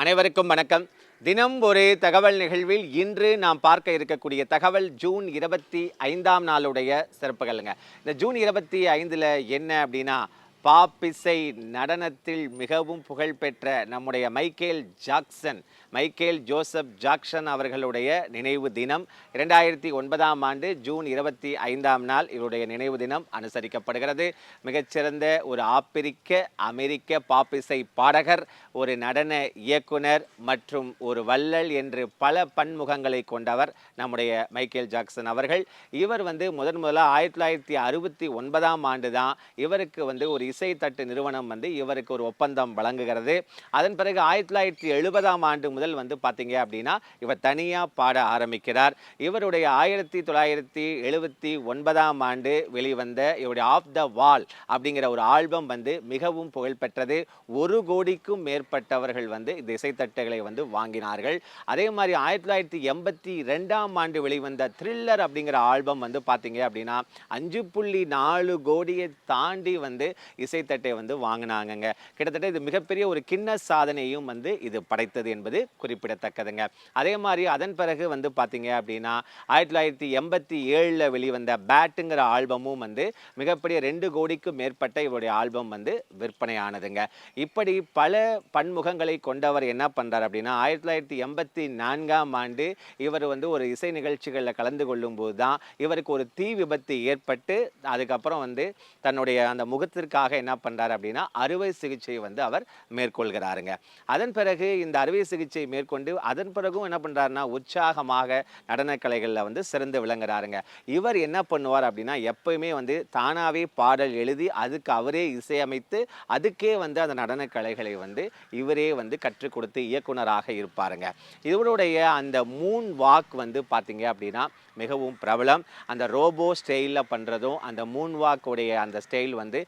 அனைவருக்கும் வணக்கம். தினம் ஒரு தகவல் நிகழ்வில் இன்று நாம் பார்க்க இருக்கக்கூடிய தகவல் ஜூன் இருபத்தி ஐந்தாம் நாளுடைய சிறப்புகள்ங்க. இந்த ஜூன் இருபத்தி ஐந்தில் என்ன அப்படின்னா பாப்பிசை நடனத்தில் மிகவும் புகழ்பெற்ற நம்முடைய Michael Jackson Michael Joseph Jackson அவர்களுடைய நினைவு தினம் இரண்டாயிரத்தி ஒன்பதாம் ஆண்டு ஜூன் இருபத்தி ஐந்தாம் நாள் இவருடைய நினைவு தினம் அனுசரிக்கப்படுகிறது. மிகச்சிறந்த ஒரு ஆப்பிரிக்க அமெரிக்க பாப்பிசை பாடகர் ஒரு நடன இயக்குனர் மற்றும் ஒரு வள்ளல் என்று பல பன்முகங்களை கொண்டவர் நம்முடைய மைக்கேல் ஜாக்சன் அவர்கள். இவர் வந்து முதன் முதலாக ஆயிரத்தி தொள்ளாயிரத்தி அறுபத்தி ஒன்பதாம் ஆண்டு தான் இவருக்கு வந்து ஒரு இசைத்தட்டு நிறுவனம் வந்து இவருக்கு ஒரு ஒப்பந்தம் வழங்குகிறது. அதன் பிறகு ஆயிரத்தி தொள்ளாயிரத்தி எழுபதாம் ஆண்டு முதல் வந்து பார்த்தீங்க அப்படின்னா இவர் தனியாக பாட ஆரம்பிக்கிறார். இவருடைய ஆயிரத்தி தொள்ளாயிரத்தி எழுபத்தி ஒன்பதாம் ஆண்டு வெளிவந்த இவருடைய ஆஃப் த வால் அப்படிங்கிற ஒரு ஆல்பம் வந்து மிகவும் புகழ்பெற்றது ஒரு கோடிக்கும் மேற்பட்டவர்கள் வந்து இந்த இசைத்தட்டுகளை வந்து வாங்கினார்கள். அதே மாதிரி ஆயிரத்தி தொள்ளாயிரத்தி எண்பத்தி ரெண்டாம் ஆண்டு வெளிவந்த த்ரில்லர் அப்படிங்கிற ஆல்பம் வந்து பார்த்தீங்க அப்படின்னா அஞ்சு புள்ளி நாலு கோடியை தாண்டி வந்து இசைத்தட்டை வந்து வாங்கினாங்கங்க. கிட்டத்தட்ட இது மிகப்பெரிய ஒரு கிண்ண சாதனையும் வந்து இது படைத்தது என்பது குறிப்பிடத்தக்கதுங்க. அதே மாதிரி அதன் பிறகு வந்து பார்த்தீங்க அப்படின்னா ஆயிரத்தி தொள்ளாயிரத்தி எண்பத்தி ஏழில் வெளிவந்த பேட்டுங்கிற ஆல்பமும் வந்து மிகப்பெரிய ரெண்டு கோடிக்கும் மேற்பட்ட இவருடைய ஆல்பம் வந்து விற்பனையானதுங்க. இப்படி பல பன்முகங்களை கொண்டவர் என்ன பண்ணுறார் அப்படின்னா ஆயிரத்தி தொள்ளாயிரத்தி எண்பத்தி நான்காம் ஆண்டு இவர் வந்து ஒரு இசை நிகழ்ச்சிகளில் கலந்து கொள்ளும்போது தான் இவருக்கு ஒரு தீ விபத்து ஏற்பட்டு அதுக்கப்புறம் வந்து தன்னுடைய அந்த முகத்திற்காக என்ன பண்ணுறாரு அப்படின்னா அறுவை சிகிச்சை வந்து அவர் மேற்கொள்கிறாருங்க. அதன் பிறகு இந்த அறுவை சிகிச்சை மேற்கொண்டு அதன் பிறகும் என்ன பண்ணுறாருன்னா உற்சாகமாக நடனக்கலைகளில் வந்து சிறந்து விளங்குறாருங்க. இவர் என்ன பண்ணுவார் அப்படின்னா எப்பயுமே வந்து தானாகவே பாடல் எழுதி அதுக்கு அவரே இசையமைத்து அதுக்கே வந்து அந்த நடனக்கலைகளை வந்து இவரே வந்து கற்றுக் கொடுத்து இயக்குனராக இருப்பாருங்க. இவருடைய அந்த மூன் வாக் வந்து பார்த்தீங்க அப்படின்னா மிகவும் பிரபலம். அந்த ரோபோ ஸ்டைலில் பண்ணுறதும் அந்த மூன் வாக்குடைய அந்த ஸ்டைல் வந்து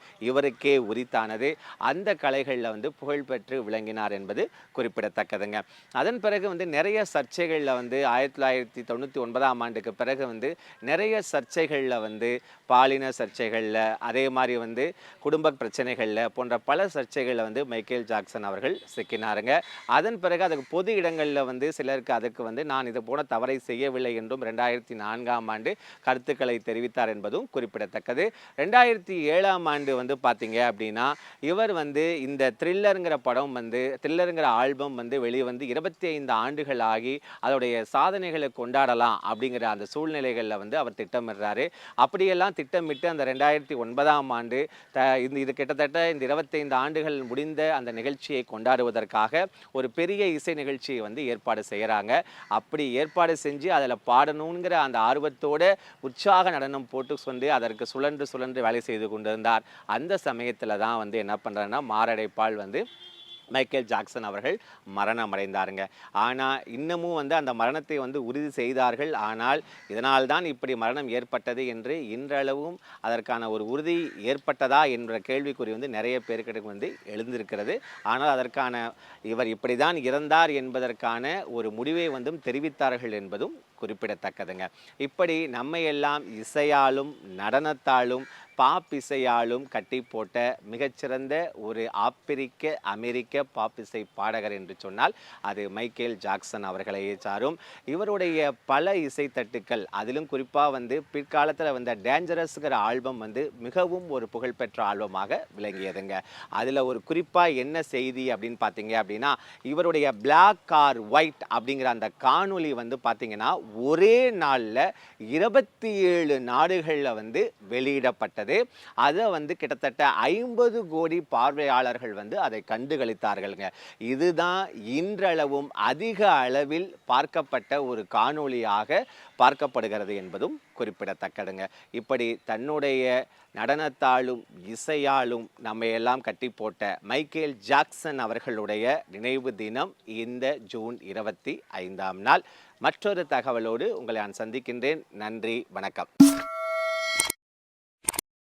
இவருக்கே உரித்தானது. அந்த கலைகளில் வந்து புகழ்பெற்று விளங்கினார் என்பது குறிப்பிடத்தக்கதுங்க. அதன் பிறகு வந்து நிறைய சர்ச்சைகளில் வந்து ஆயிரத்தி தொள்ளாயிரத்தி தொண்ணூற்றி ஒன்பதாம் ஆண்டுக்கு பிறகு வந்து நிறைய சர்ச்சைகளில் வந்து பாலின சர்ச்சைகளில் அதே மாதிரி வந்து குடும்ப பிரச்சனைகளில் போன்ற பல சர்ச்சைகளில் வந்து மைக்கேல் ஜாக்சன் அவர்கள் சிக்கினாருங்க. அதன் பிறகு அதுக்கு பொது இடங்களில் வந்து சிலருக்கு அதுக்கு வந்து நான் இது போல தவறை செய்யவில்லை என்றும் ரெண்டாயிரத்தி நான்காம் ஆண்டு கருத்துக்களை தெரிவித்தார் என்பதும் குறிப்பிடத்தக்கது. ரெண்டாயிரத்தி ஏழாம் ஆண்டு வந்து பார்த்தீங்க அப்படின்னா இவர் வந்து இந்த த்ரில்லருங்கிற படம் வந்து த்ரில்லருங்கிற ஆல்பம் வந்து வெளிவந்து இருபத்தி ஐந்து ஆண்டுகள் ஆகி அதோடைய சாதனைகளை கொண்டாடலாம் அப்படிங்கிற அந்த சூழ்நிலைகளில் வந்து அவர் திட்டமிடுறாரு. அப்படியெல்லாம் திட்டமிட்டு அந்த ரெண்டாயிரத்தி ஒன்பதாம் ஆண்டு த இந்த இது கிட்டத்தட்ட இந்த இருபத்தைந்து ஆண்டுகள் முடிந்த அந்த நிகழ்ச்சியை கொண்டாடுவதற்காக ஒரு பெரிய இசை நிகழ்ச்சியை வந்து ஏற்பாடு செய்கிறாங்க அப்படி ஏற்பாடு செஞ்சு அதில் பாடணுங்கிற அந்த ஆர்வத்தோட உற்சாக நடனம் போட்டு வந்து அதற்கு சுழன்று சுழன்று வேலை செய்து கொண்டிருந்தார். அந்த சமயத்தில் தான் வந்து என்ன பண்ணுறாருன்னா மாரடைப்பால் வந்து மைக்கேல் ஜாக்சன் அவர்கள் மரணம் அடைந்தாருங்க ஆனால் இன்னமும் வந்து அந்த மரணத்தை வந்து உறுதி செய்தார்கள். ஆனால் இதனால் தான் இப்படி மரணம் ஏற்பட்டது என்று இன்றளவும் அதற்கான ஒரு உறுதி ஏற்பட்டதா என்ற கேள்விக்குறி வந்து நிறைய பேருக்கு வந்து எழுந்திருக்கிறது. ஆனால் அதற்கான இவர் இப்படி தான் இறந்தார் என்பதற்கான ஒரு முடிவை வந்து தெரிவித்தார்கள் என்பதும் குறிப்பிடத்தக்கதுங்க. இப்படி நம்மையெல்லாம் இசையாலும் நடனத்தாலும் பாப் இசையாலும் கட்டி போட்ட மிகச்சிறந்த ஒரு ஆப்பிரிக்க அமெரிக்க பாப் இசை பாடகர் என்று சொன்னால் அது மைக்கேல் ஜாக்சன் அவர்களையே சாரும். இவருடைய பல இசைத்தட்டுக்கள் அதிலும் குறிப்பாக வந்து பிற்காலத்தில் வந்த டேஞ்சரஸ்ங்கிற ஆல்பம் வந்து மிகவும் ஒரு புகழ்பெற்ற ஆல்பமாக விளங்கியதுங்க. அதில் ஒரு குறிப்பாக என்ன செய்தி அப்படின்னு பார்த்தீங்க அப்படின்னா இவருடைய பிளாக் கார் ஒயிட் அப்படிங்கிற அந்த காணொளி வந்து பார்த்தீங்கன்னா ஒரே நாளில் இருபத்தி ஏழு நாடுகளில் வந்து வெளியிடப்பட்டது. அதை வந்து கிட்டத்தட்ட ஐம்பது கோடி பார்வையாளர்கள் வந்து அதை கண்டுகளித்தார்கள்ங்க. இதுதான் இன்றளவும் அதிக அளவில் பார்க்கப்பட்ட ஒரு காணொளியாக பார்க்கப்படுகிறது என்பதும் குறிப்பிடத்தக்கதுங்க. இப்படி தன்னுடைய நடனத்தாலும் இசையாலும் நம்ம எல்லாம் கட்டி போட்ட மைக்கேல் ஜாக்சன் அவர்களுடைய நினைவு தினம் இந்த ஜூன் இருபத்தி ஐந்தாம் நாள். மற்றொரு தகவலோடு உங்களை நான் சந்திக்கின்றேன். நன்றி வணக்கம்.